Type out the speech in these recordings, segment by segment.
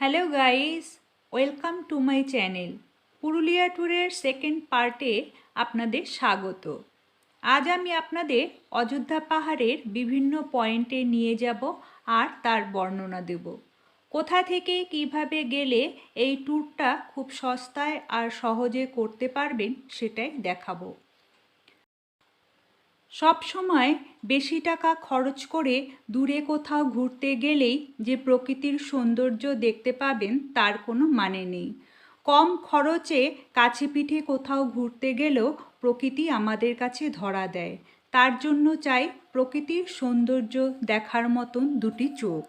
Hello guys welcome to my channel Purulia ট্যুরের second পার্টে আপনাদের স্বাগত। আজ আমি আপনাদের অযোধ্যা পাহাড়ের বিভিন্ন পয়েন্টে নিয়ে যাব আর তার বর্ণনা দেব। কোথা থেকে কীভাবে গেলে এই ট্যুরটা খুব সস্তায় আর সহজে করতে পারবেন সেটাই দেখাবো। সব সময় বেশি টাকা খরচ করে দূরে কোথাও ঘুরতে গেলেই যে প্রকৃতির সৌন্দর্য দেখতে পাবেন তার কোনো মানে নেই। কম খরচে কাছে পিঠে কোথাও ঘুরতে গেলেও প্রকৃতি আমাদের কাছে ধরা দেয়। তার জন্য চাই প্রকৃতির সৌন্দর্য দেখার মতন দুটি চোখ।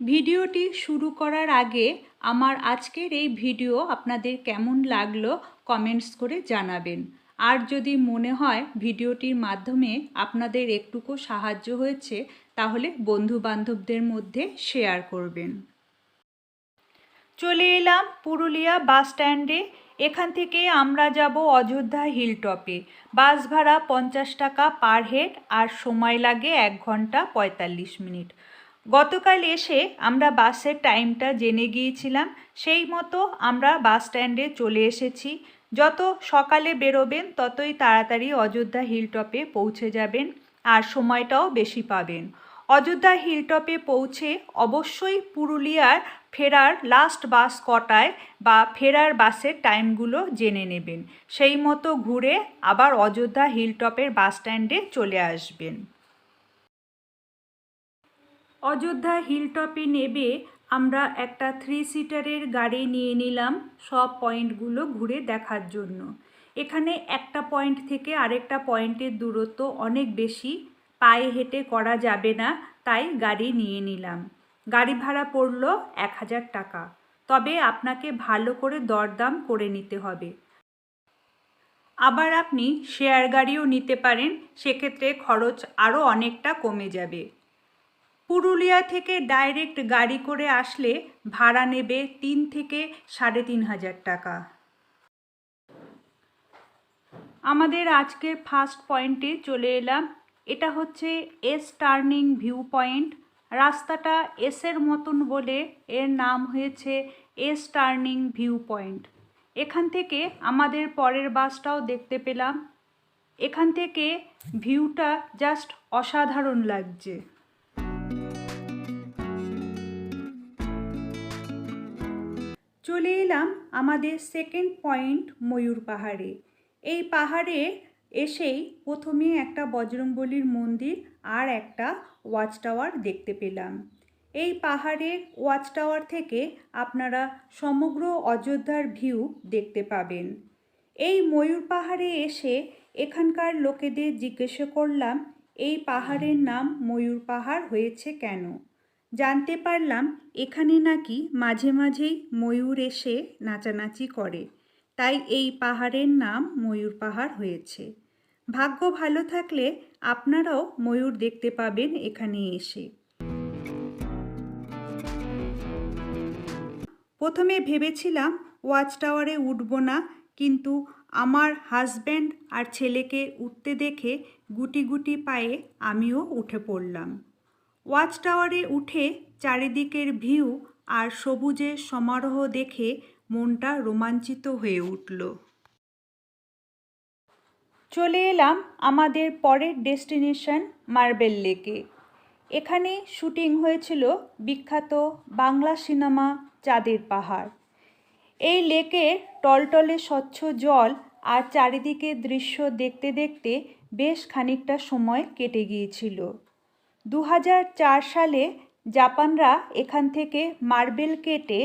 ভিডিওটি শুরু করার আগে আমার আজকের এই ভিডিও আপনাদের কেমন লাগল কমেন্টস করে জানাবেন। আর যদি মনে হয় ভিডিওটির মাধ্যমে আপনাদের একটুকু সাহায্য হয়েছে, তাহলে বন্ধু বান্ধবদের মধ্যে শেয়ার করবেন। চলে এলাম পুরুলিয়া বাস স্ট্যান্ডে। এখান থেকে আমরা যাব অযোধ্যা হিল টপে বাস ভাড়া পঞ্চাশ টাকা পার হেড আর সময় লাগে এক ঘণ্টা পঁয়তাল্লিশ মিনিট। গতকাল এসে আমরা বাসের টাইমটা জেনে গিয়েছিলাম। সেই মতো আমরা বাস স্ট্যান্ডে চলে এসেছি। যত সকালে বেরোবেন, ততই তাড়াতাড়ি অযোধ্যা হিলটপে পৌঁছে যাবেন আর সময়টাও বেশি পাবেন। অযোধ্যা হিলটপে পৌঁছে অবশ্যই পুরুলিয়ার ফেরার লাস্ট বাস কটায় বা ফেরার বাসের টাইমগুলো জেনে নেবেন। সেই মতো ঘুরে আবার অযোধ্যা হিলটপের বাস স্ট্যান্ডে চলে আসবেন। অযোধ্যা হিলটপে নেবে আমরা একটা থ্রি সিটারের গাড়ি নিয়ে নিলাম সব পয়েন্টগুলো ঘুরে দেখার জন্য। এখানে একটা পয়েন্ট থেকে আরেকটা পয়েন্টের দূরত্ব অনেক বেশি, পায়ে হেঁটে করা যাবে না, তাই গাড়ি নিয়ে নিলাম। গাড়ি ভাড়া পড়ল এক হাজার টাকা। তবে আপনাকে ভালো করে দরদাম করে নিতে হবে। আবার আপনি শেয়ার গাড়িও নিতে পারেন, সেক্ষেত্রে খরচ আরও অনেকটা কমে যাবে। পুরুলিয়া থেকে ডাইরেক্ট গাড়ি করে আসলে ভাড়া নেবে তিন থেকে সাড়ে তিন হাজার টাকা। আমাদের আজকের ফার্স্ট পয়েন্টে চলে এলাম। এটা হচ্ছে এস টার্নিং ভিউ পয়েন্ট। রাস্তাটা এসের মতন বলে এর নাম হয়েছে এস টার্নিং ভিউ পয়েন্ট। এখান থেকে আমাদের পরের বাসটাও দেখতে পেলাম। এখান থেকে ভিউটা জাস্ট অসাধারণ লাগছে। চলে এলাম আমাদের সেকেন্ড পয়েন্ট ময়ূর পাহাড়ে। এই পাহাড়ে এসেই প্রথমে একটা বজরংবলির মন্দির আর একটা ওয়াচ টাওয়ার দেখতে পেলাম। এই পাহাড়ের ওয়াচ টাওয়ার থেকে আপনারা সমগ্র অযোধ্যার ভিউ দেখতে পাবেন। এই ময়ূর পাহাড়ে এসে এখানকার লোকেদের জিজ্ঞেস করলাম, এই পাহাড়ের নাম ময়ূর পাহাড় হয়েছে কেন? জানতে পারলাম এখানে নাকি মাঝে মাঝেই ময়ূর এসে নাচানাচি করে। তাই এই পাহাড়ের নাম ময়ূর পাহাড় হয়েছে। ভাগ্য ভালো থাকলে আপনারাও ময়ূর দেখতে পাবেন এখানে এসে। প্রথমে ভেবেছিলাম ওয়াচ টাওয়ারে উঠব না, কিন্তু আমার হাজব্যান্ড আর ছেলেকে উঠতে দেখে গুটি গুটি পায়ে আমিও উঠে পড়লাম। ওয়াচ টাওয়ারে উঠে চারিদিকের ভিউ আর সবুজের সমারোহ দেখে মনটা রোমাঞ্চিত হয়ে উঠল। চলে এলাম আমাদের পরের ডেস্টিনেশন মার্বেল লেকে। এখানে শুটিং হয়েছিল বিখ্যাত বাংলা সিনেমা চাঁদের পাহাড়। এই লেকের টলটলে স্বচ্ছ জল আর চারিদিকে দৃশ্য দেখতে দেখতে বেশ খানিকটা সময় কেটে গিয়েছিল। দু হাজার চার সালে জাপানরা এখান থেকে মার্বেল কেটে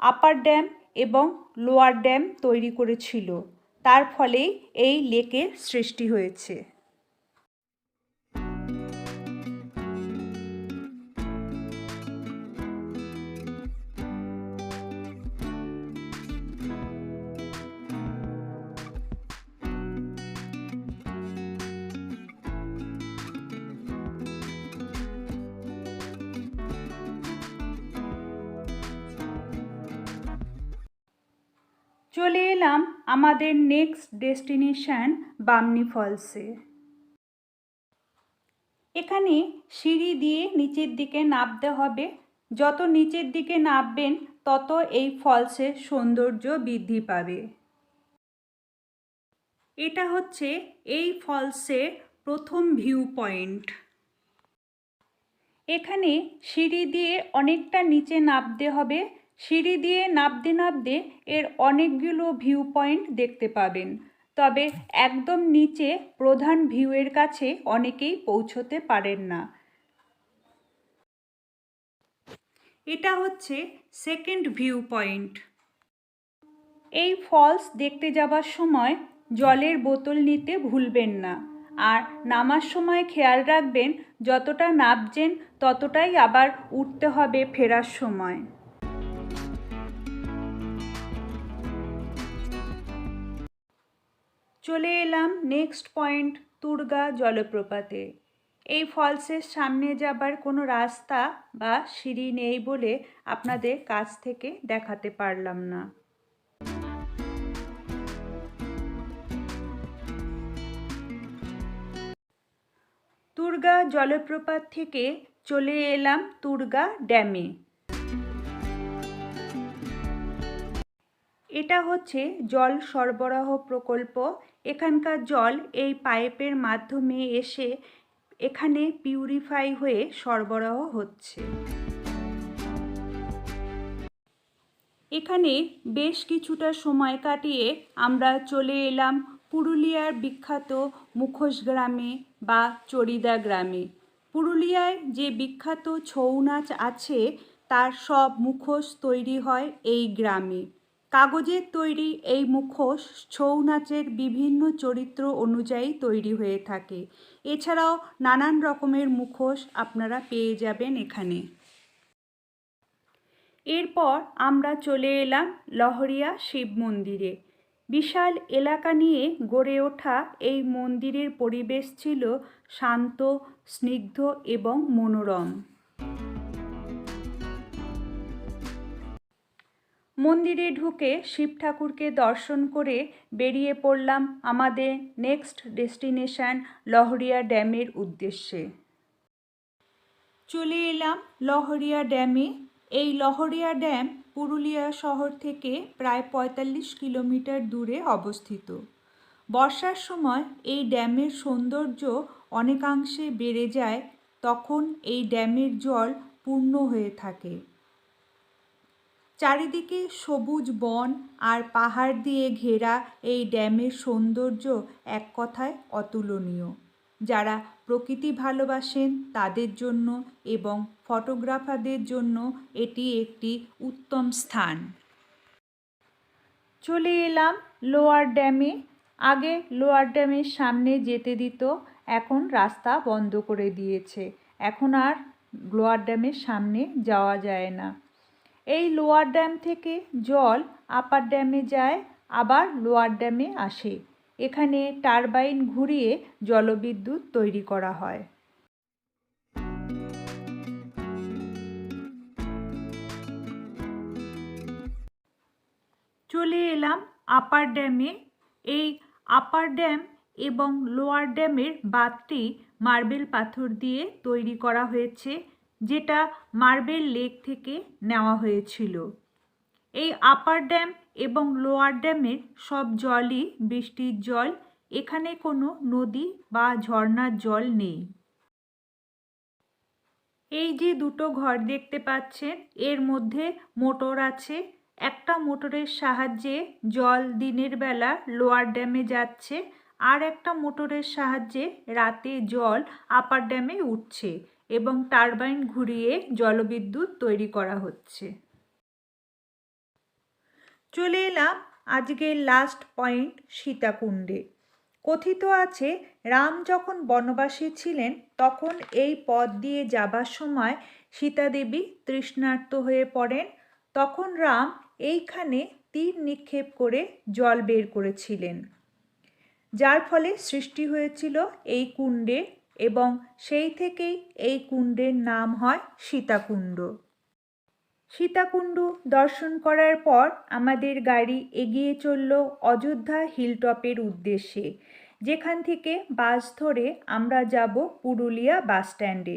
আপার ড্যাম এবং লোয়ার ড্যাম তৈরি করেছিল। তার ফলেই এই লেকের সৃষ্টি হয়েছে। চলে এলাম আমাদের নেক্সট ডেস্টিনেশান বামনি ফলসে এখানে সিঁড়ি দিয়ে নিচের দিকে নামতে হবে। যত নিচের দিকে নামবেন, তত এই ফলসের সৌন্দর্য বৃদ্ধি পাবে। এটা হচ্ছে এই ফলসের প্রথম ভিউ পয়েন্ট এখানে সিঁড়ি দিয়ে অনেকটা নিচে নামতে হবে। সিঁড়ি দিয়ে নামতে নামতে এর অনেকগুলো ভিউ পয়েন্ট দেখতে পাবেন। তবে একদম নিচে প্রধান ভিউয়ের কাছে অনেকেই পৌঁছতে পারেন না। এটা হচ্ছে সেকেন্ড ভিউ পয়েন্ট এই ফলস দেখতে যাবার সময় জলের বোতল নিতে ভুলবেন না। আর নামার সময় খেয়াল রাখবেন, যতটা নামছেন ততটাই আবার উঠতে হবে ফেরার সময়। চলে এলাম নেক্সট পয়েন্ট তুর্গা জলপ্রপাতে। এই ফলসের সামনে যাবার কোনো রাস্তা বা সিঁড়ি নেই বলে আপনাদের কাছ থেকে দেখাতে পারলাম না। তুর্গা জলপ্রপাত থেকে চলে এলাম তুর্গা ড্যামে। এটা হচ্ছে জল সরবরাহ প্রকল্প। এখানকার জল এই পাইপের মাধ্যমে এসে এখানে পিউরিফাই হয়ে সরবরাহ হচ্ছে। এখানে বেশ কিছুটা সময় কাটিয়ে আমরা চলে এলাম পুরুলিয়ার বিখ্যাত মুখোশ গ্রামে বা চরিদা গ্রামে। পুরুলিয়ায় যে বিখ্যাত ছৌ নাচ আছে, তার সব মুখোশ তৈরি হয় এই গ্রামে। কাগজের তৈরি এই মুখোশ ছৌ নাচের বিভিন্ন চরিত্র অনুযায়ী তৈরি হয়ে থাকে। এছাড়াও নানান রকমের মুখোশ আপনারা পেয়ে যাবেন এখানে। এরপর আমরা চলে এলাম লহরিয়া শিব মন্দিরে। বিশাল এলাকা নিয়ে গড়ে ওঠা এই মন্দিরের পরিবেশ ছিল শান্ত, স্নিগ্ধ এবং মনোরম। মন্দিরে ঢুকে শিব ঠাকুরকে দর্শন করে বেরিয়ে পড়লাম আমাদের নেক্সট ডেস্টিনেশন লহরিয়া ড্যামের উদ্দেশ্যে। চলে এলাম লহরিয়া ড্যামে। এই লহরিয়া ড্যাম পুরুলিয়া শহর থেকে প্রায় পঁয়তাল্লিশ কিলোমিটার দূরে অবস্থিত। বর্ষার সময় এই ড্যামের সৌন্দর্য অনেকাংশে বেড়ে যায়, তখন এই ড্যামের জল পূর্ণ হয়ে থাকে। চারিদিকে সবুজ বন আর পাহাড় দিয়ে ঘেরা এই ড্যামের সৌন্দর্য এক কথায় অতুলনীয়। যারা প্রকৃতি ভালোবাসেন তাদের জন্য এবং ফটোগ্রাফারদের জন্য এটি একটি উত্তম স্থান। চলে এলাম লোয়ার ড্যামে। আগে লোয়ার ড্যামের সামনে যেতে দিত, এখন রাস্তা বন্ধ করে দিয়েছে। এখন আর লোয়ার ড্যামের সামনে যাওয়া যায় না। এই লোয়ার ড্যাম থেকে জল আপার ড্যামে যায়, আবার লোয়ার ড্যামে আসে। এখানে টারবাইন ঘুরিয়ে জলবিদ্যুৎ তৈরি করা হয়। চলে এলাম আপার ড্যামে এই আপার ড্যাম এবং লোয়ার ড্যামের বাঁধটি মার্বেল পাথর দিয়ে তৈরি করা হয়েছে। যেটা মার্বেল লেক থেকে নেওয়া হয়েছিল। এই আপার ড্যাম এবং লোয়ার ড্যামের সব জলই বৃষ্টির জল, এখানে কোনো নদী বা ঝর্ণার জল নেই। এই যে দুটো ঘর দেখতে পাচ্ছেন, এর মধ্যে মোটর আছে। একটা মোটরের সাহায্যে জল দিনের বেলা লোয়ার ড্যামে যাচ্ছে, আর একটা মোটরের সাহায্যে রাতে জল আপার ড্যামে উঠছে। এবং টারবাইন ঘুরিয়ে জলবিদ্যুৎ তৈরি করা হচ্ছে। চলে এলাম আজকের লাস্ট পয়েন্ট সীতাকুণ্ডে। কথিত আছে, রাম যখন বনবাসী ছিলেন, তখন এই পথ দিয়ে যাবার সময় সীতাদেবী তৃষ্ণার্ত হয়ে পড়েন। তখন রাম এইখানে তীর নিক্ষেপ করে জল বের করেছিলেন। যার ফলে সৃষ্টি হয়েছিল এই কুণ্ডে এবং সেই থেকেই এই কুণ্ডের নাম হয় সীতাকুণ্ড। সীতাকুণ্ড দর্শন করার পর আমাদের গাড়ি এগিয়ে চলল অযোধ্যা হিলটপের উদ্দেশ্যে, যেখান থেকে বাস ধরে আমরা যাব পুরুলিয়া বাস স্ট্যান্ডে